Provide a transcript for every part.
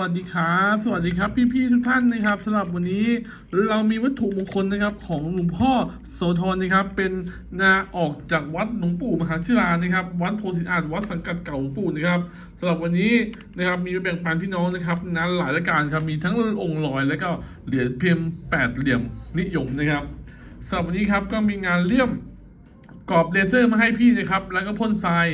สวัสดีครับสวัสดีครับพี่ๆทุกท่านนะครับสำหรับวันนี้เรามีวัตถุมงคลนะครับของหลวงพ่อโสธรนะครับ เป็นนาออกจากวัดหลวงปู่มหาชิรานะครับ วัดโพธิอาจวัดสังกัดเก่าหลวงปู่นะครับสำหรับวันนี้นะครับมีแบ่งปันพี่น้องนะครับนะหลายรายการครับมีทั้งองค์ลอยแล้วก็เหรียญเพียมแปดเหลี่ยมนิยมนะครับสำหรับวันนี้ครับก็มีงานเลี่ยม กรอบเลเซอร์มาให้พี่นะครับ แล้วก็พ่นทราย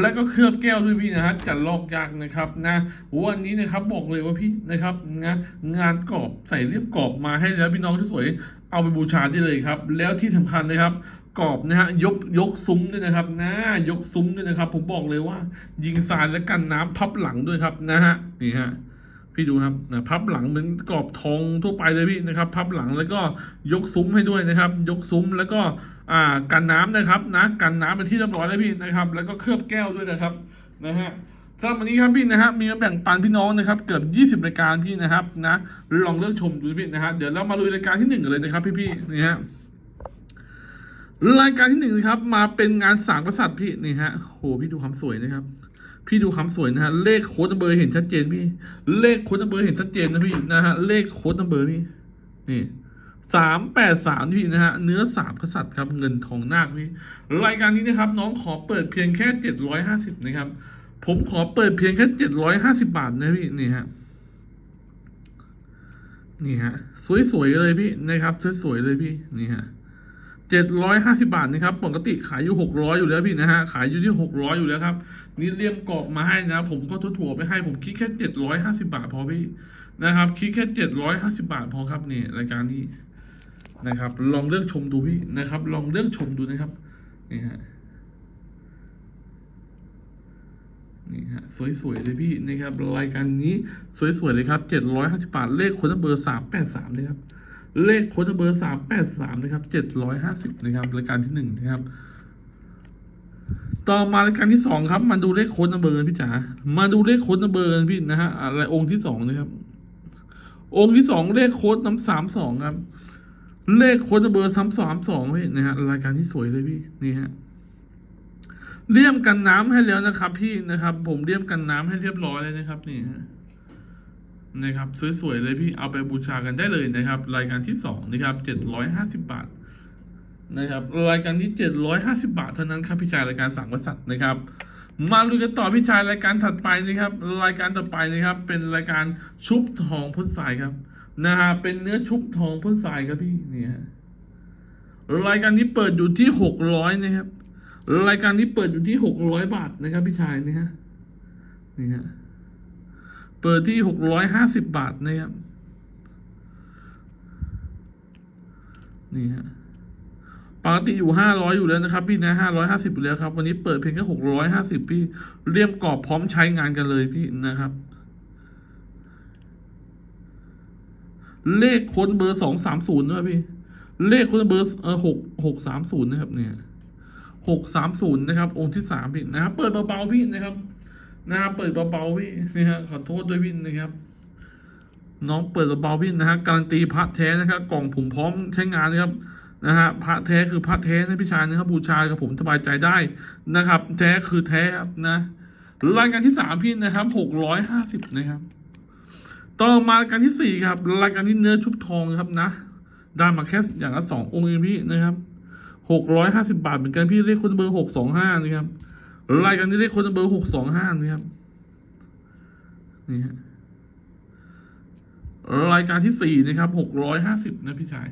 แล้วก็เคลือบแก้วด้วยพี่นะฮะจัดลอกยากนะครับนะวันนี้นะครับบอกเลยว่าพี่นะครับนะงานกรอบใส่เรียบกรอบมาให้แล้วพี่น้องที่สวยเอาไปบูชาได้เลยครับ แล้วที่สำคัญนะครับกรอบนะฮะยกยกซุ้มด้วยนะครับนะยกซุ้มด้วยนะครับ ผมบอกเลยว่า ยิงทรายและกันน้ำพับหลังด้วยครับนะฮะนี่ฮะ พี่ดูครับนะพับหลังเหมือนกรอบทองทั่วไปเลยพี่นะครับ พับหลังแล้วก็ยกซุ้มให้ด้วยนะครับ ยกซุ้มแล้วก็อ่ากันน้ำนะครับนะกันน้ำเป็นที่เรียบร้อยแล้วพี่นะครับ แล้วก็เคลือบแก้วด้วยนะครับนะฮะสำหรับวันนี้ครับพี่นะฮะมีมาแบ่งปันพี่น้องนะครับ เกือบ 20รายการพี่นะครับนะลองเลือกชมดูพี่นะฮะเดี๋ยวเรามาลุยรายการที่หนึ่งกันเลยนะครับ พี่ๆนี่ฮะรายการที่หนึ่งนะครับ มาเป็นงานสามกษัตริย์พี่นี่ฮะโหพี่ดูความสวยนะครับ พี่ดูควาสวยนะฮะ เลขโค้ดนัมเบอร์เห็นชัดเจนพี่ เลขโค้ดนัมเบอร์เห็นชัดเจนนะพี่นะฮะ เลขโค้ดนัมเบอร์พี่ นี่สามแปดสามพี่นะฮะ เนื้อสามกษัตริย์ครับ เงินทองนาคพี่รายการนี้นะครับ น้องขอเปิดเพียงแค่เจ็ดร้อยห้าสิบนะครับ ผมขอเปิดเพียงแค่เจ็ดร้อยห้าสิบาทนะพี่ นี่ฮะ นี่ฮะ สวยๆเลยพี่นะครับ สวยๆเลยพี่ นี่ฮะ เจ็ดร้อยห้าสิบาทนะครับปกติขายอยู่หกร้อยอยู่แล้วพี่นะฮะขายอยู่ที่หกร้อยอยู่แล้วครับนี่เลี่ยมกรอบมาให้นะผมก็ถั่วๆไปให้ผมคิดแค่เจ็ดร้อยห้าสิบาทพอพี่นะครับคิดแค่เจ็ดร้อยห้าสิบาทพอครับนี่รายการนี้นะครับ ลองเลือกชมดูพี่นะครับ ลองเลือกชมดูนะครับนี่ฮะนี่ฮะสวยๆเลยพี่นะครับรายการนี้สวยๆเลยครับเจ็ดร้อยห้าสิบาทเลขคนเบอร์สามแปดสามนะครับ เลขโค้ดเบอร์สามแปดสามนะครับเจ็ดร้อยห้าสิบนะครับรายการที่หนึ่งนะครับ ต่อมารายการที่สองครับ มาดูเลขโค้ดเบอร์พี่จ๋ามาดูเลขโค้ดเบอร์พี่นะฮะอะไรองค์ที่สองนะครับ องค์ที่สองเลขโค้ดน้ำสามสองครับ เลขโค้ดเบอร์สามสามสองพี่นะฮะรายการที่สวยเลยพี่นี่ฮะเลี่ยมกันน้ำให้แล้วนะครับ พี่นะครับ ผมเลี่ยมกันน้ำให้เรียบร้อยเลยนะครับ นี่ฮะ นะครับสวยๆเลยพี่เอาไปบูชากันได้เลยนะครับ รายการที่สองนะครับเจ็ดร้อยห้าสิบาทนะครับรายการที่เจ็ดร้อยห้าสิบาทเท่านั้นครับพี่ชายรายการสั่งกษัตริย์นะครับ มาลุยกันต่อพี่ชายรายการถัดไปนะครับ รายการต่อไปนะครับ เป็นรายการชุบทองพ่นทรายครับนะฮะเป็นเนื้อชุบทองพ่นทรายครับพี่นี่ฮะรายการนี้เปิดอยู่ที่หกร้อยนะครับ รายการนี้เปิดอยู่ที่หกร้อยบาทนะครับพี่ชายนี่ฮะนี่ฮะ เปิดที่หกร้อยห้าสิบบาทนะครับ นี่ฮะ ปกติอยู่ห้าร้อยอยู่แล้วนะครับ พี่นะห้าร้อยห้าสิบอยู่แล้วครับ วันนี้เปิดเพียงแค่หกร้อยห้าสิบพี่ เรียมกรอบพร้อมใช้งานกันเลยพี่นะครับ เลขคนเบอร์สองสามศูนย์ด้วยพี่ เลขคนเบอร์เออหกหกสามศูนย์นะครับ เนี่ยหกสามศูนย์นะครับ องค์ที่สามพี่นะครับ เปิดเบาๆพี่นะครับ นะครับเปิดเบาๆพี่นี่ฮะขอโทษด้วยพี่นะครับ น้องเปิดเบาๆพี่นะฮะการันตีพระแท้นะครับ กล่องผมพร้อมใช้งานนะครับนะฮะพระแท้คือพระแท้นะพี่ชายนะครับบูชากับผมสบายใจได้นะครับ แท้คือแท้ครับนะรายการที่สามพี่นะครับหกร้อยห้าสิบนะครับ ต่อมารายการที่สี่ครับรายการที่เนื้อชุบทองครับนะได้มาแค่อย่างละสององค์เองพี่นะครับหกร้อยห้าสิบาทเหมือนกันพี่เลขคนเบอร์หกสองห้านะครับ รายการนี้เลขคนเบอร์หกสองห้านี่ครับ นี่ฮะรายการที่สี่นะครับหกร้อยห้าสิบนะพี่ชาย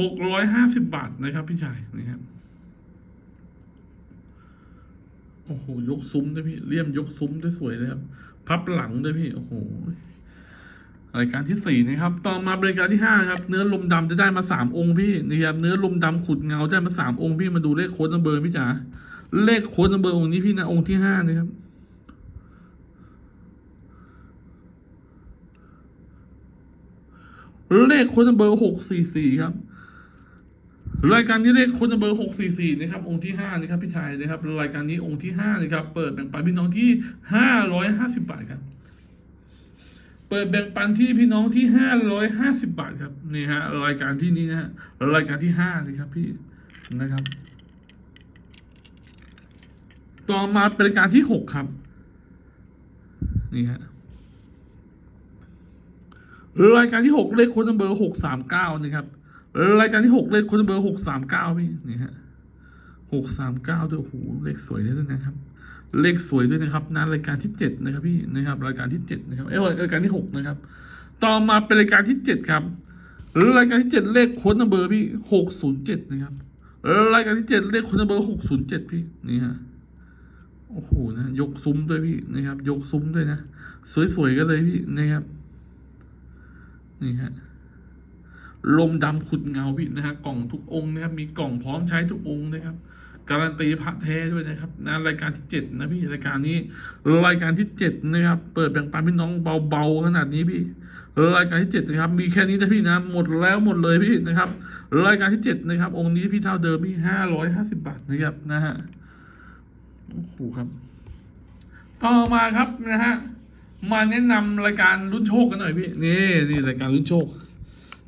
หกร้อยห้าสิบบาทนะครับ พี่ชายนี่ครับโอ้โหยกซุ้มด้วยพี่เลี่ยมยกซุ้มได้สวยเลยครับพับหลังด้วยพี่โอ้โหรายการที่สี่นะครับ ต่อมาบริการที่ห้าครับ เนื้อลมดำจะได้มาสามองค์พี่นี่ครับเนื้อลมดำขุดเงาได้มาสามองค์พี่มาดูเลขโค้ดนัมเบอร์พี่จ๋า เลขโค้ดนัมเบอร์องค์นี้พี่นะ องค์ที่ห้านะครับ เลขโค้ดนัมเบอร์หกสี่สี่ครับ รายการนี้เลขโค้ดนัมเบอร์หกสี่สี่นะครับ องค์ที่ห้านะครับ พี่ชายนะครับ รายการนี้องค์ที่ห้านะครับ เปิดแบ่งปันพี่น้องที่ห้าร้อยห้าสิบบาทครับเปิดแบ่งปันที่พี่น้องที่ห้าร้อยห้าสิบบาทครับนี่ฮะรายการที่นี้นะฮะรายการที่ห้านะครับพี่นะครับ ต่อมาเป็นรายการที่หกครับ นี่ฮะรายการที่หกเลขค้นเบอร์หกสามเก้านะครับรายการที่หกเลขค้นเบอร์หกสามเก้าพี่นี่ฮะหกสามเก้าด้วยโอ้โหเลขสวยด้วยนะครับ เลขสวยด้วยนะครับนารายการที่เจ็ดนะครับพี่นะครับ รายการที่เจ็ดนะครับเอ้ยรายการที่หกนะครับ ต่อมาเป็นรายการที่เจ็ดครับรายการที่เจ็ดเลขค้นเบอร์พี่หกศูนย์เจ็ดนะครับรายการที่เจ็ดเลขค้นเบอร์หกศูนย์เจ็ดพี่นี่ฮะ โอ้โหนะยกซุ้มด้วยพี่นะครับ ยกซุ้มด้วยนะสวยๆกันเลยพี่นะครับนี่ฮะลมดำขุดเงาพี่นะฮะกล่องทุกองค์นะครับ มีกล่องพร้อมใช้ทุกองค์นะครับ การันตีพระแท้ด้วยนะครับนะรายการที่เจ็ดนะพี่รายการนี้รายการที่เจ็ดนะครับ เปิดแบ่งปันพี่น้องเบาๆขนาดนี้พี่รายการที่เจ็ดนะครับ มีแค่นี้นะพี่นะ หมดแล้วหมดเลยพี่นะครับ รายการที่เจ็ดนะครับ องค์นี้พี่เท่าเดิมพี่ห้าร้อยห้าสิบบาทนะครับนะฮะ โอ้โหครับ ต่อมาครับนะฮะมาแนะนำรายการรุ่นโชคกันหน่อยพี่นี่นี่รายการรุ่นโชค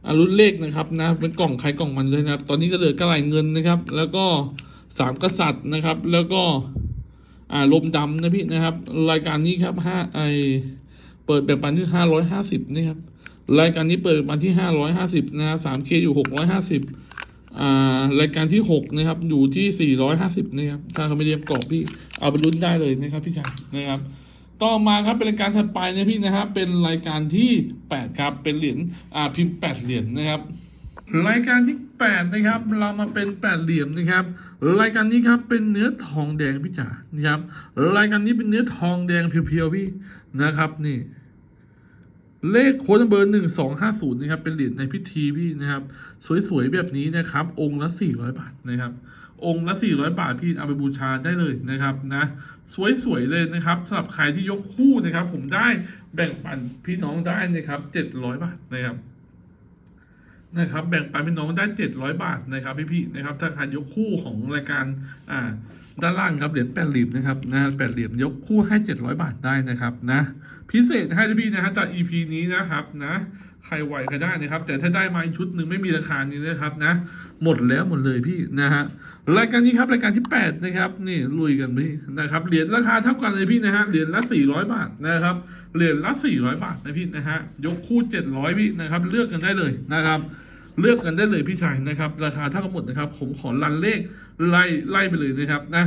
อะรุ่นเลขนะครับนะเป็นกล่องใครกล่องมันเลยนะครับ ตอนนี้ก็เหลือกระไหลเงินนะครับ แล้วก็สามกษัตริย์นะครับ แล้วก็อ่าลมดำนะพี่นะครับ รายการนี้ครับห้าไอเปิดแบ่งปันที่ห้าร้อยห้าสิบนี่ครับรายการนี้เปิดแบ่งปันที่ห้าร้อยห้าสิบนะสามเคอยู่หกร้อยห้าสิบ รายการที่หกนะครับ อยู่ที่สี่ร้อยห้าสิบนะครับถ้าเขาไม่เรียมกรอบพี่เอาไปลุ้นได้เลยนะครับพี่ชายนะครับ ต่อมาครับเป็นรายการถัดไปนะพี่นะครับเป็นรายการที่แปดครับ เป็นเหรียญอ่าพิมพ์แปดเหรียญนะครับ รายการที่แปดนะครับ เรามาเป็นแปดเหลี่ยมนะครับ รายการนี้ครับเป็นเนื้อทองแดงพี่จ๋านะครับ รายการนี้เป็นเนื้อทองแดงเพียวๆพี่นะครับนี่ เลขโค้ดเบอร์หนึ่งสองห้าศูนย์นะครับ เป็นเหรียญในพิธีพี่นะครับ สวยๆแบบนี้นะครับ องค์ละสี่ร้อยบาทนะครับ องค์ละสี่ร้อยบาทพี่เอาไปบูชาได้เลยนะครับนะสวยๆเลยนะครับสำหรับใครที่ยกคู่นะครับ ผมได้แบ่งปันพี่น้องได้นะครับเจ็ดร้อยบาทนะครับ นะครับแบ่งปันพี่น้องได้เจ็ดร้อยบาทนะครับพี่ๆนะครับถ้าใครยกคู่ของรายการอ่าด้านล่างครับเหรียญแปดเหลี่ยมนะครับนะแปดเหลี่ยมยกคู่ให้เจ็ดร้อยบาทได้นะครับนะพิเศษให้พี่นะฮะจาก EP นี้นะครับนะใครไหวก็ได้นะครับ แต่ถ้าได้มาชุดหนึ่งไม่มีราคานี้นะครับนะ หมดแล้วหมดเลยพี่นะฮะรายการนี้ครับรายการที่แปดนะครับนี่ลุยกันพี่นะครับเหรียญราคาเท่ากันเลยพี่นะฮะเหรียญละสี่ร้อยบาทนะครับเหรียญละสี่ร้อยบาทนะพี่นะฮะยกคู่เจ็ดร้อยพี่นะครับเลือกกันได้เลยนะครับเลือกกันได้เลยพี่ชายนะครับ ราคาเท่ากันหมดนะครับ ผมขอรันเลขไล่ไล่ไปเลยนะครับนะ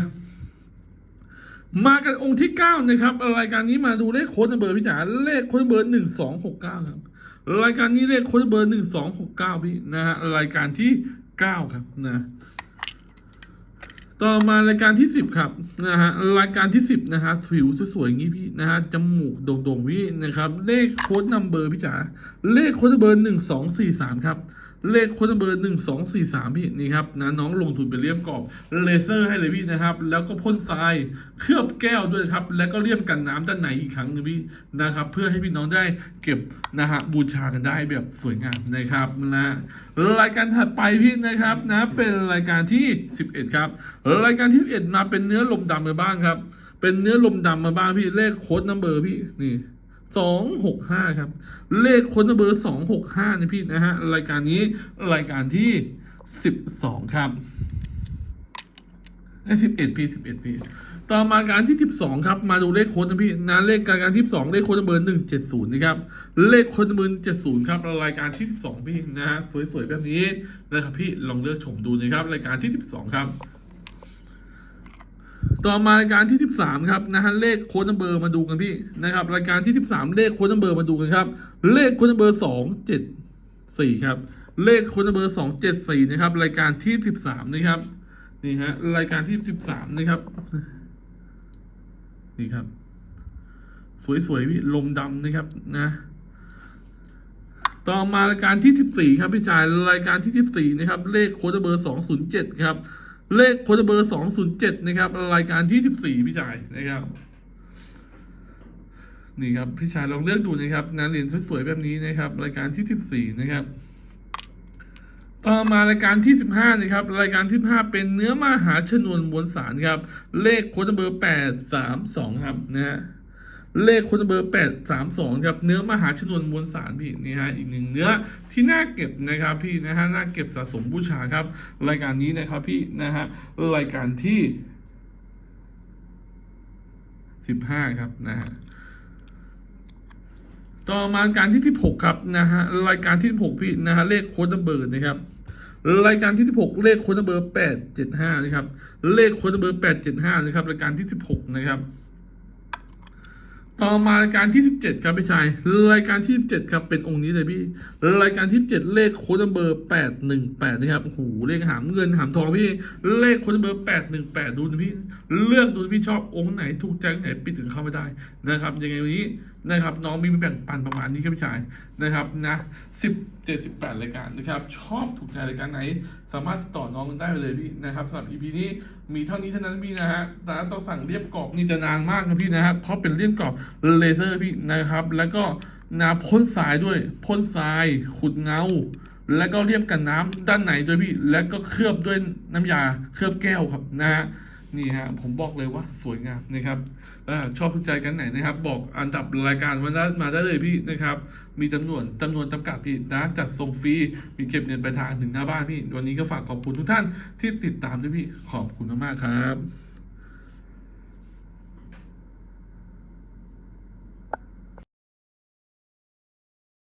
มากันองค์ที่เก้านะครับ รายการนี้มาดูเลขโค้ดเบอร์พี่จ๋าเลขโค้ดเบอร์หนึ่งสองหกเก้าครับ รายการนี้เลขโค้ดนัมเบอร์หนึ่งสองหกเก้าพี่นะฮะรายการที่เก้าครับนะต่อมารายการที่สิบครับนะฮะรายการที่สิบนะฮะผิวสวยๆอย่างนี้พี่นะฮะจมูกโด่งๆพี่นะครับ เลขโค้ดนัมเบอร์พี่จ๋าเลขโค้ดเบอร์หนึ่งสองสี่สามครับ เลขโค้ดนัมเบอร์หนึ่งสองสี่สามพี่นี่ครับนะน้องลงทุนไปเลี่ยมกรอบเลเซอร์ให้เลยพี่นะครับ แล้วก็พ่นทรายเคลือบแก้วด้วยครับ แล้วก็เลี่ยมกันน้ำด้านในอีกครั้งหนึงพี่นะครับ เพื่อให้พี่น้องได้เก็บนะฮะบูชากันได้แบบสวยงามนะครับนะรายการถัดไปพี่นะครับนะเป็นรายการที่11ครับรายการที่11มาเป็นเนื้อลมดำมาบ้างครับ เป็นเนื้อลมดำมาบ้างพี่เลขโค้ดนัมเบอร์พี่นี่ สองหกห้าครับ เลขคนเบอร์สองหกห้านี่พี่นะฮะ รายการนี้รายการที่สิบสองครับไอสิบเอ็ดพี่สิบเอ็ดพี่ต่อมาการที่สิบสองครับ มาดูเลขโค้ดนะพี่นะเลขการการที่สองเลขโค้ดเบอร์หนึ่งเจ็ดศูนย์นะครับ เลขโค้ดเบอร์เจ็ดศูนย์ครับรายการที่สิบสองพี่นะฮะสวยๆแบบนี้นะครับพี่ลองเลือกชมดูนะครับรายการที่สิบสองครับ ต่อมารายการที่ 13 ครับนะฮะเลขโค้ดนัมเบอร์มาดูกันพี่นะครับ รายการที่ 13 เลขโค้ดนัมเบอร์มาดูกันครับ เลขโค้ดนัมเบอร์2 7 4 ครับ เลขโค้ดนัมเบอร์2 7 4 นะครับ รายการที่ 13 นะครับนี่ฮะรายการที่ 13 นะครับนี่ครับ สวยๆพี่ลมดำนะครับนะต่อมารายการที่ 14 ครับพี่ชายรายการที่ 14 นะครับ เลขโค้ดเบอร์ 207 ครับ เลขโคดเบอร์สองศูนย์เจ็ดนะครับ รายการที่สิบสี่พี่ชายนะครับ นี่ครับพี่ชายลองเลือกดูนะครับ งานเหรียญสวยๆแบบนี้นะครับ รายการที่สิบสี่นะครับ ต่อมารายการที่สิบห้านะครับ รายการที่ห้าเป็นเนื้อมหาชนวนมวลสารครับ เลขโคดเบอร์แปดสามสองครับนะฮะ เลขคนเบอร์แปดสามสองครับเนื้อมหาชนวนมวลสารพี่นี่ฮะอีกหนึ่งเนื้อที่น่าเก็บนะครับพี่นะฮะน่าเก็บสะสมบูชาครับ รายการนี้นะครับพี่นะฮะรายการที่สิบห้าครับนะฮะต่อมาการที่ 16 ครับนะฮะรายการที่ 16 พี่นะฮะเลขโค้ดเบอร์นะครับรายการที่ 16 เลขโค้ดเบอร์ 875 นะครับ เลขโค้ดเบอร์ 875 นะครับรายการที่ 16 นะครับ ต่อมารายการที่17ครับพี่ชายรายการที่17ครับเป็นองค์นี้เลยพี่รายการที่17เลขโค้ดเบอร์818นะครับโอ้โหเลขหามเงินหามทองพี่เลขโค้ดเบอร์818ดูนะพี่เลือกดูนะพี่ชอบองค์ไหนถูกใจองไหนปิดถึงเข้าไม่ได้นะครับยังไงวันนี้นะครับน้องมีแบ่งปันประมาณนี้ครับพี่ชายนะครับนะ10 78รายการนะครับ ชอบถูกใจรายการไหน สามารถติดต่อน้องได้เลยพี่นะครับสำหรับ EP นี้มีเท่านี้เท่านั้นพี่นะฮะแต่ต้องสั่งเรียบกรอบนี่จะนานมากนะพี่นะฮะเพราะเป็นเรียบกรอบเลเซอร์พี่นะครับ แล้วก็นาพ่นทรายด้วยพ่นทรายขุดเงา แล้วก็เรียบกันน้ำด้านไหนด้วยพี่ แล้วก็เคลือบด้วยน้ำยาเคลือบแก้วครับนะฮะ นี่ฮะผมบอกเลยว่าสวยงามนะครับอชอบถูกใจกันไหนนะครับ บอกอันดับรายการวันละมาได้เลยพี่นะครับ มีจำนวนจำนวนจำกัดพี่นะจัดส่งฟรีมีเก็บเงินปลายทางถึงหน้าบ้านพี่ วันนี้ก็ฝากขอบคุณทุกท่านที่ติดตามด้วยพี่ขอบคุณมากๆครับ